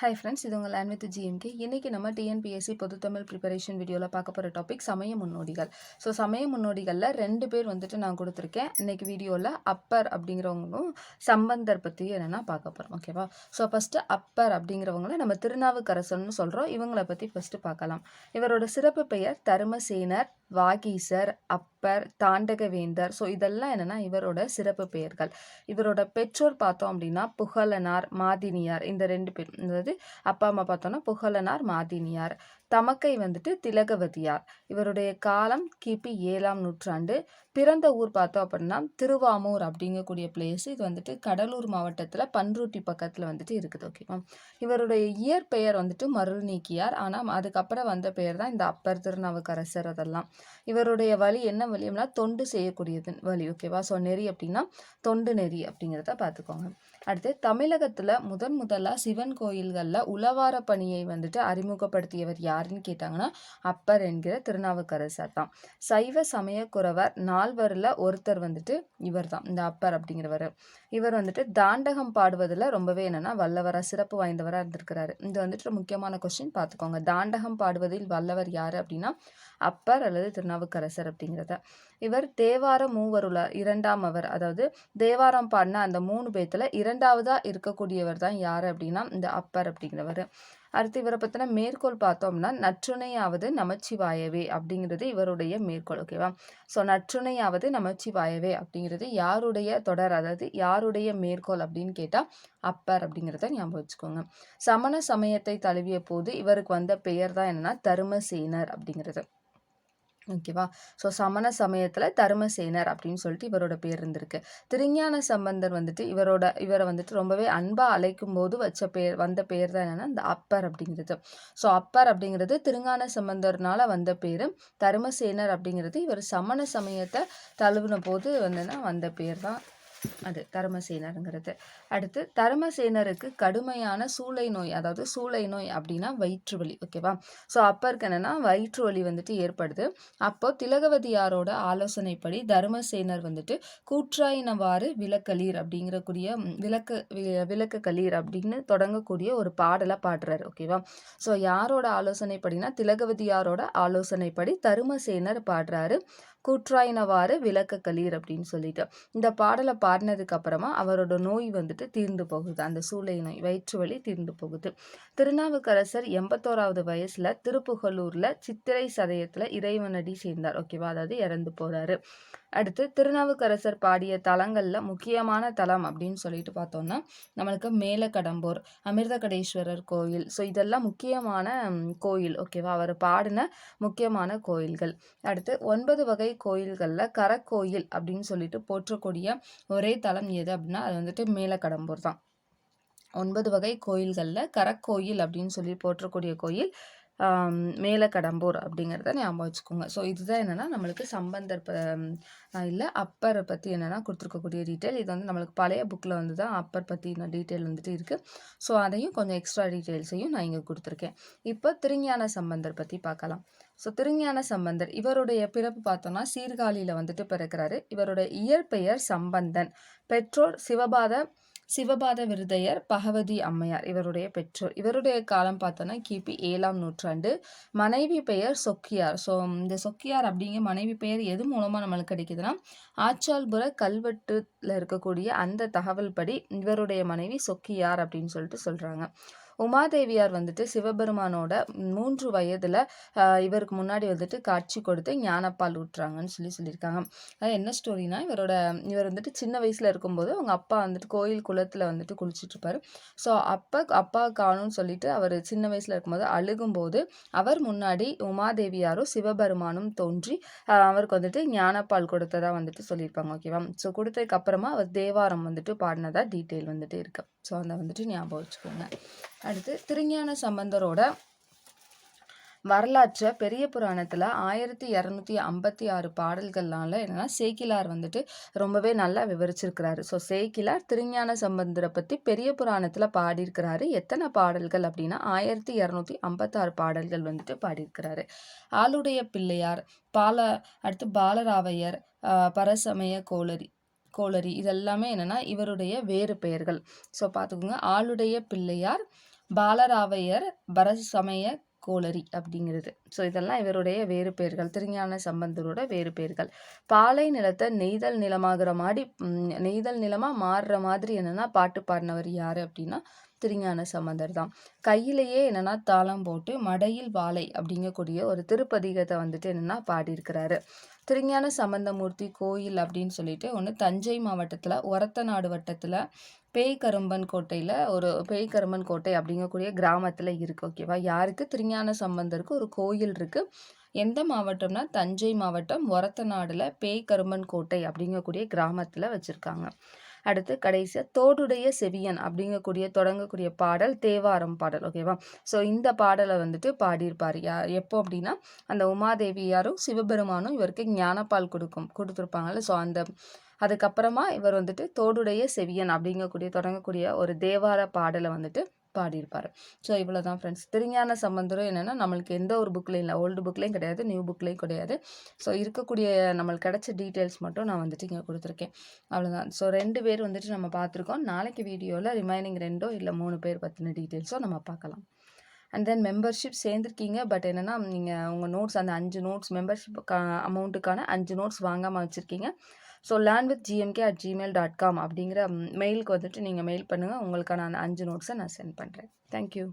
Hi friends இது உங்கள் land with GMK இன்றைக்கி நம்ம டிஎன்பிஎஸ்சி பொதுத்தமிழ் ப்ரிப்பரேஷன் வீடியோவில் பார்க்க போகிற டாபிக் சமய முன்னோடிகள். ஸோ சமய முன்னோடிகளில் ரெண்டு பேர் வந்துட்டு நான் கொடுத்துருக்கேன். இன்றைக்கி வீடியோவில் அப்பர் அப்படிங்கிறவங்களும் சம்பந்தர் பற்றி என்னென்னா பார்க்க போகிறோம் ஓகேவா ஸோ ஃபஸ்ட்டு அப்பர் அப்படிங்கிறவங்கள நம்ம திருநாவுக்கரசர்னு சொல்கிறோம் இவங்களை பற்றி ஃபஸ்ட்டு பார்க்கலாம். இவரோட சிறப்பு பெயர் தருமசேனர் வாகீசர் அப்பர் தாண்டகவேந்தர். ஸோ இதெல்லாம் என்னென்னா இவரோட சிறப்பு பெயர்கள். இவரோட பெற்றோர் பார்த்தோம் அப்படின்னா புகழனார் மாதினியார். இந்த ரெண்டு பேர் அதாவது அப்பா அம்மா பார்த்தோன்னா புகழனார் மாதினியார். தமக்கை வந்துட்டு திலகவதியார். இவருடைய காலம் கிபி ஏழாம் நூற்றாண்டு. பிறந்த ஊர் பார்த்தோம் அப்படின்னா திருவாமூர் அப்படிங்கக்கூடிய பிளேஸ் இது வந்துட்டு கடலூர் மாவட்டத்தில் பன்ருட்டி பக்கத்தில் வந்துட்டு இருக்குது ஓகேவா இவருடைய இயற்பெயர் வந்துட்டு மருள் நீக்கியார் ஆனால் அதுக்கப்புறம் வந்த பெயர் தான் இந்த அப்பர் திருநாவுக்கரசர் அதெல்லாம். இவருடைய வழி என்ன வழி அப்படின்னா தொண்டு செய்யக்கூடியது வழி ஓகேவா ஸோ நெறி அப்படின்னா தொண்டு நெறி அப்படிங்கிறத பார்த்துக்கோங்க. அடுத்து தமிழகத்தில் முதன் முதலாக சிவன் கோயில்களில் உளவார பணியை வந்துட்டு அறிமுகப்படுத்தியவர் யாருன்னு கேட்டாங்கன்னா அப்பர் என்கிற திருநாவுக்கரசர் தான். சைவ சமயக்குறவர் நால்வரில் ஒருத்தர் வந்துட்டு இவர் தான் இந்த அப்பர் அப்படிங்கிறவர். இவர் வந்துட்டு தாண்டகம் பாடுவதில் ரொம்பவே என்னென்னா வல்லவராக சிறப்பு வாய்ந்தவராக இருந்திருக்கிறாரு. இது வந்துட்டு முக்கியமான கொஸ்டின் பார்த்துக்கோங்க. தாண்டகம் பாடுவதில் வல்லவர் யார் அப்படின்னா அப்பர் அல்லது திருநாவுக்கரசர் அப்படிங்கிறத. இவர் தேவார மூவருல இரண்டாம் அவர். அதாவது தேவாரம் பாடின அந்த மூணு பேத்துல இரண்டாவதாக இருக்கக்கூடியவர் தான் யார் அப்படின்னா இந்த அப்பர் அப்படிங்கிறவர். அடுத்து இவரை பற்றின மேற்கோள் பார்த்தோம்னா நற்றுணையாவது நமச்சிவாயவே அப்படிங்கிறது இவருடைய மேற்கோள் ஓகேவா ஸோ நற்றுணையாவது நமச்சிவாயவே அப்படிங்கிறது யாருடைய தொடர்? அதாவது யாருடைய மேற்கோள் அப்படின்னு கேட்டால் அப்பர் அப்படிங்கிறத ஞாபகம் வச்சுக்கோங்க. சமண சமயத்தை தழுவிய போது இவருக்கு வந்த பெயர் தான் என்னன்னா தருமசேனர் அப்படிங்கிறது. ஓகேவா? ஸோ சமண சமயத்தில் தர்மசேனர் அப்படின்னு சொல்லிட்டு இவரோட பேர் இருந்திருக்கு. திருஞான சம்பந்தர் வந்துட்டு இவரோட இவரை வந்துட்டு ரொம்பவே அன்பாக அழைக்கும் போது வச்ச பேர் வந்த பேர் தான் என்னென்னா இந்த அப்பர் அப்படிங்கிறது. ஸோ அப்பர் அப்படிங்கிறது திருஞான சம்பந்தர்னால வந்த பேர். தர்மசேனர் அப்படிங்கிறது இவர் சமண சமயத்தை தழுவின போது வந்துன்னா வந்த பேர் தான் அது தர்மசேனருங்கிறது அடுத்து தர்மசேனருக்கு கடுமையான சூளை நோய் அதாவது சூளை நோய் அப்படின்னா வயிற்று வலி ஓகேவா ஸோ அப்பருக்கு என்னென்னா வயிற்று வலி வந்துட்டு ஏற்படுது. அப்போ திலகவதியாரோட ஆலோசனைப்படி தர்மசேனர் வந்துட்டு கூற்றாயினவாறு விளக்கலீர் அப்படிங்கிறக்கூடிய விளக்க விளக்கு கலீர் அப்படின்னு தொடங்கக்கூடிய ஒரு பாடலை பாடுறாரு ஓகேவா ஸோ யாரோட ஆலோசனைப்படினா திலகவதியாரோட ஆலோசனைப்படி தருமசேனர் பாடுறாரு கூற்றாயினவாறு விளக்க களீர் அப்படின்னு சொல்லிட்டு. இந்த பாடலை பாடினதுக்கு அப்புறமா அவரோட நோய் வந்துட்டு தீர்ந்து போகுது. அந்த சூளை நோய் வயிற்று வலி தீர்ந்து போகுது. திருநாவுக்கரசர் எண்பத்தோராவது வயசுல திருப்புகலூர்ல சித்திரை சதயத்துல இறைவனடி சேர்ந்தார். ஓகேவா? அதாவது இறந்து போறாரு. அடுத்து திருநாவுக்கரசர் பாடிய தலங்களில் முக்கியமான தலம் அப்படின்னு சொல்லிட்டு பார்த்தோம்னா நம்மளுக்கு மேலக்கடம்பூர் அமிர்தகடேஸ்வரர் கோயில். ஸோ இதெல்லாம் முக்கியமான கோயில் ஓகேவா அவர் பாடின முக்கியமான கோயில்கள். அடுத்து ஒன்பது வகை கோயில்களில் கரக்கோயில் அப்படின்னு சொல்லிட்டு போற்றக்கூடிய ஒரே தலம் எது அப்படின்னா அது வந்துட்டு மேலக்கடம்பூர் தான். ஒன்பது வகை கோயில்களில் கரக்கோயில் அப்படின்னு சொல்லி போற்றக்கூடிய கோயில் மேல கடம்பூர் அப்படிங்கிறத ஞாபகம் வச்சுக்கோங்க. ஸோ இதுதான் என்னென்னா நம்மளுக்கு சம்பந்தர் இல்லை அப்பரை பற்றி என்னென்னா கொடுத்துருக்கக்கூடிய டீட்டெயில் இது வந்து நம்மளுக்கு பழைய புக்கில் வந்து தான் அப்பர் பற்றின டீட்டெயில் வந்துட்டு இருக்குது ஸோ அதையும் கொஞ்சம் எக்ஸ்ட்ரா டீட்டெயில்ஸையும் நான் இங்கே கொடுத்துருக்கேன். இப்போ திருஞான சம்பந்தர் பற்றி பார்க்கலாம். ஸோ திருஞான சம்பந்தர் இவருடைய பிறப்பு பார்த்தோம்னா சீர்காழியில் வந்துட்டு பிறக்கிறாரு. இவருடைய இயற்பெயர் சம்பந்தன். பெற்றோர் சிவபாத சிவபாத விருதையர் பகவதி அம்மையார் இவருடைய பெற்றோர். இவருடைய காலம் பார்த்தோன்னா கிபி ஏழாம் நூற்றாண்டு. மனைவி பெயர் சொக்கியார். ஸோ இந்த சொக்கியார் அப்படிங்கிற மனைவி பெயர் எது மூலமாக நம்மளுக்கு கிடைக்குதுன்னா ஆச்சால்புர கல்வெட்டுல இருக்கக்கூடிய அந்த தகவல் படி இவருடைய மனைவி சொக்கியார் அப்படின்னு சொல்லிட்டு சொல்கிறாங்க உமாதேவியார் வந்துட்டு சிவபெருமானோட மூன்று வயதில் இவருக்கு முன்னாடி வந்துட்டு காட்சி கொடுத்து ஞானப்பால் ஊட்டுறாங்கன்னு சொல்லி சொல்லியிருக்காங்க. அது என்ன ஸ்டோரினா இவரோட இவர் வந்துட்டு சின்ன வயசில் இருக்கும்போது அவங்க அப்பா வந்துட்டு கோயில் குளத்தில் வந்துட்டு குளிச்சுட்ருப்பாரு. ஸோ அப்பா அப்பா காணும்னு சொல்லிட்டு அவர் சின்ன வயசில் இருக்கும்போது அழுகும்போது அவர் முன்னாடி உமாதேவியாரும் சிவபெருமானும் தோன்றி அவருக்கு வந்துட்டு ஞானப்பால் கொடுத்ததா வந்துட்டு சொல்லியிருப்பாங்க ஓகேவா ஸோ கொடுத்ததுக்கு அப்புறமா அவர் தேவாரம் வந்துட்டு பாடினதா டீட்டெயில் வந்துட்டு இருக்கு. ஸோ அதை வந்துட்டு ஞாபகம் வச்சுக்கோங்க. அடுத்து திருஞான சம்பந்தரோட வரலாற்றை பெரிய புராணத்தில் ஆயிரத்தி இரநூத்தி ஐம்பத்தி ஆறு பாடல்கள்னால என்னென்னா சேக்கிலார் வந்துட்டு ரொம்பவே நல்லா விவரிச்சிருக்கிறாரு. ஸோ சேக்கிலார் திருஞான சம்பந்தரை பற்றி பெரிய புராணத்தில் பாடியிருக்கிறாரு. எத்தனை பாடல்கள் அப்படின்னா ஆயிரத்தி இரநூத்தி ஐம்பத்தாறு பாடல்கள் வந்துட்டு பாடியிருக்கிறாரு. ஆளுடைய பிள்ளையார் பால அடுத்து பாலராவையர் பரசமய கோளரி கோளரி இதெல்லாமே என்னென்னா இவருடைய வேறு பெயர்கள். ஸோ பார்த்துக்கோங்க. ஆளுடைய பிள்ளையார் பாலராவையர் பரசமய கோளரி அப்படிங்கிறது. ஸோ இதெல்லாம் இவருடைய வேறு பெயர்கள். திருஞான சம்பந்தரோட வேறு பெயர்கள். பாலை நிலத்தை நெய்தல் நிலமாகிற மாதிரி நெய்தல் நிலமாக மாறுற மாதிரி என்னென்னா பாட்டு பாடினவர் யார் அப்படின்னா திருஞான சம்பந்தர் தான். கையிலேயே என்னென்னா தாளம் போட்டு மடையில் வாழை அப்படிங்கக்கூடிய ஒரு திருப்பதிகத்தை வந்துட்டு என்னென்னா பாடியிருக்கிறாரு. திருஞான சம்பந்தமூர்த்தி கோயில் அப்படின்னு சொல்லிட்டு ஒன்று தஞ்சை மாவட்டத்தில் ஒரத்தநாடு வட்டத்தில் பேய்கரும்பன் கோட்டையில் ஒரு பேய்கரும்பன் கோட்டை அப்படிங்கக்கூடிய கிராமத்தில் இருக்குது ஓகேவா யாருக்கு? திருஞான சம்பந்தருக்கு ஒரு கோயில் இருக்குது எந்த மாவட்டம்னா தஞ்சை மாவட்டம் ஒரத்தநாடில் பேய் கருமன் கோட்டை அப்படிங்கக்கூடிய கிராமத்தில் வச்சுருக்காங்க. அடுத்து கடைசியாக தோடுடைய செவியன் அப்படிங்கக்கூடிய தொடங்கக்கூடிய பாடல் தேவாரம் பாடல் ஓகேவா ஸோ இந்த பாடலை வந்துட்டு பாடியிருப்பார் யா எப்போ அப்படின்னா அந்த உமாதேவியாரும் சிவபெருமானும் இவருக்கு ஞானப்பால் கொடுக்கும் கொடுத்துருப்பாங்கல்ல. ஸோ அந்த அதுக்கப்புறமா இவர் வந்துட்டு தோடுடைய செவியன் அப்படிங்கக்கூடிய தொடங்கக்கூடிய ஒரு தேவார பாடலை வந்துட்டு பாடியிருப்பார். ஸோ இவ்வளோ தான் ஃப்ரெண்ட்ஸ் திருஞான சம்பந்தரும் என்னென்னா நம்மளுக்கு எந்த ஒரு புக்லேயும் இல்லை. ஓல்டு புக்லேயும் கிடையாது நியூ புக்லேயும் கிடையாது. ஸோ இருக்கக்கூடிய நம்மளுக்கு கிடைச்ச டீட்டெயில்ஸ் மட்டும் நான் வந்துட்டு இங்கே கொடுத்துருக்கேன். அவ்வளோதான் ஸோ ரெண்டு பேர் வந்துட்டு நம்ம பார்த்துருக்கோம். நாளைக்கு வீடியோவில் ரிமைனிங் ரெண்டோ இல்லை மூணு பேர் பற்றின டீட்டெயில்ஸோ நம்ம பார்க்கலாம். அண்ட் தென் மெம்பர்ஷிப் சேர்ந்துருக்கீங்க. பட் என்னென்னா நீங்கள் உங்கள் நோட்ஸ் அந்த அஞ்சு நோட்ஸ் மெம்பர்ஷிப் அமௌண்ட்டுக்கான அஞ்சு நோட்ஸ் வாங்காமல் வச்சுருக்கீங்க. So land with GMK at Gmail dot com அப்படிங்கிற மெயிலுக்கு வந்துட்டு நீங்கள் மெயில் பண்ணுங்கள் உங்களுக்கான அந்த அஞ்சு நோட்ஸை நான் சென்ட் பண்ணுறேன் தேங்க்யூ